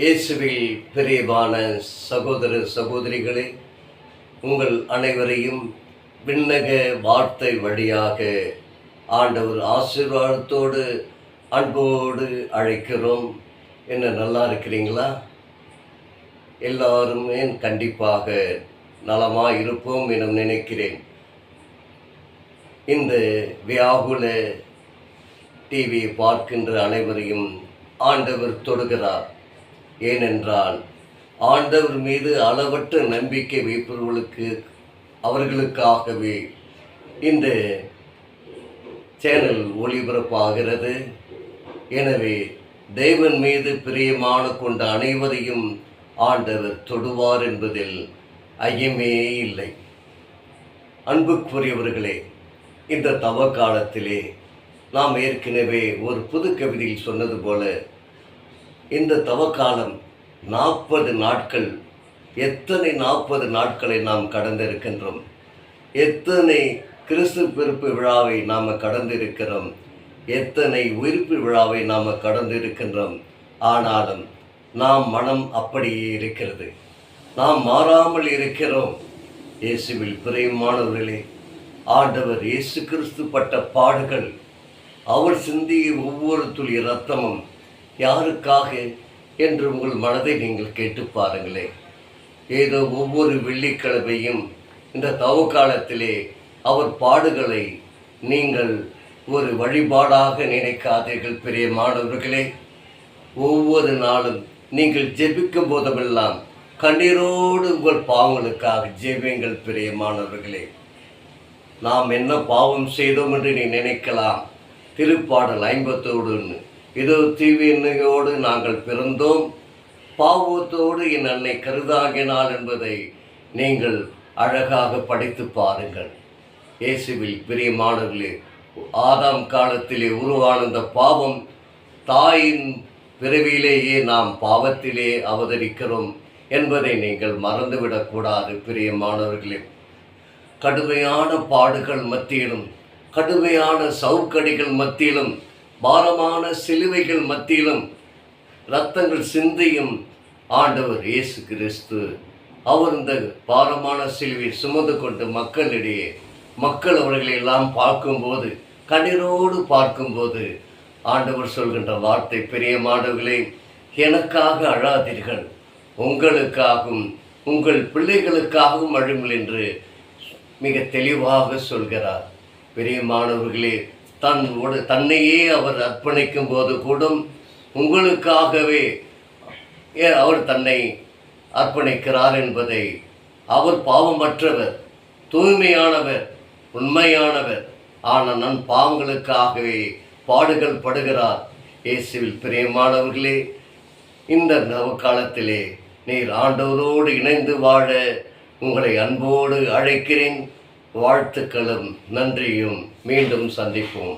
இயேசுவில் பிரியமான சகோதர சகோதரிகளே உங்கள் அனைவரையும் விண்ணக வார்த்தை வழியாக ஆண்டவர் ஆசீர்வாதத்தோடு அன்போடு அழைக்கிறோம். என்ன நல்லா இருக்கிறீங்களா? எல்லாருமே கண்டிப்பாக நலமாக இருப்போம் என நினைக்கிறேன். இந்த வியாகுல டிவியை பார்க்கின்ற அனைவரையும் ஆண்டவர் தொடுகிறார். ஏனென்றால் ஆண்டவர் மீது அளவற்ற நம்பிக்கை வைப்பவர்களுக்கு அவர்களுக்காகவே இந்த சேனல் ஒளிபரப்பாகிறது. எனவே தெய்வன் மீது பிரியமான கொண்ட அனைவரையும் ஆண்டவர் தொடுவார் என்பதில் ஐயமே இல்லை. அன்புக்குரியவர்களே இந்த தவ காலத்திலே நாம் ஏற்கனவே ஒரு புது கவிதையில் சொன்னது போல இந்த தவக்காலம் நாற்பது நாட்கள். எத்தனை நாற்பது நாட்களை நாம் கடந்திருக்கின்றோம்? எத்தனை கிறிஸ்து பிறப்பு விழாவை நாம் கடந்திருக்கிறோம்? எத்தனை உயிர்ப்பு விழாவை நாம் கடந்திருக்கின்றோம்? ஆனாலும் நாம் மனம் அப்படியே இருக்கிறது. நாம் மாறாமல் இருக்கிறோம். இயேசுவில் பிரியமானவர்களே ஆண்டவர் இயேசு கிறிஸ்து பட்ட பாடுகள் அவர் சிந்திய ஒவ்வொரு துளி இரத்தமும் யாருக்காக என்று உங்கள் மனதை நீங்கள் கேட்டு பாருங்களேன் ஏதோ ஒவ்வொரு வெள்ளிக்கிழமையும் இந்த தவ காலத்திலே அவர் பாடுகளை நீங்கள் ஒரு வழிபாடாக நினைக்காதீர்கள் பெரிய மாணவர்களே ஒவ்வொரு நாளும் நீங்கள் ஜெபிக்கும் போதெல்லாம் கண்ணீரோடு உங்கள் பாவங்களுக்காக ஜெபியுங்கள் பெரிய மாணவர்களே நாம் என்ன பாவம் செய்தோம் என்று நீ நினைக்கலாம். திருப்பாடல் ஐம்பத்தோடு இதோ தீவினையோடு நாங்கள் பிறந்தோம். பாவத்தோடு என் அன்னை கருதாகினாள் என்பதை நீங்கள் அழகாக படித்து பாருங்கள். இயேசுவில் பிரியமானவர்களே ஆதாம் காலத்திலே உருவான இந்த பாவம் தாயின் பிறவியிலேயே நாம் பாவத்திலே அவதரிக்கிறோம் என்பதை நீங்கள் மறந்துவிடக்கூடாது பிரியமானவர்களே. கடுமையான பாடுகள் மத்தியிலும் கடுமையான சவுக்கடிகள் மத்தியிலும் பாரமான சிலுவைகள் மத்தியிலும் ரத்தங்கள் சிந்தியும் ஆண்டவர் இயேசு கிறிஸ்து. அவர் இந்த பாரமான சிலுவை சுமந்து கொண்டு மக்களிடையே மக்கள் அவர்களை எல்லாம் பார்க்கும்போது கண்ணீரோடு பார்க்கும்போது ஆண்டவர் சொல்கின்ற வார்த்தை பெரிய மாணவர்களே எனக்காக அழாதீர்கள். உங்களுக்காகவும் உங்கள் பிள்ளைகளுக்காகவும் அழுங்கள் என்று மிக தெளிவாக சொல்கிறார். பெரிய மாணவர்களே தன் உட- தன்னையே அவர் அர்ப்பணிக்கும் போது கூட உங்களுக்காகவே ஏ- அவர் தன்னை அர்ப்பணிக்கிறார் என்பதை அவர் பாவமற்றவர் தூய்மையானவர் உண்மையானவர். ஆனால் நன் பாவங்களுக்காகவே பாடுகள் படுகிறார். இயேசுவில் பிரியமானவர்களே இந்த நவகாலத்திலே நீர் ஆண்டவரோடு இணைந்து வாழ உங்களை அன்போடு அழைக்கிறேன். வாழ்த்துக்களும் நன்றியும் மீண்டும் சந்திப்போம்.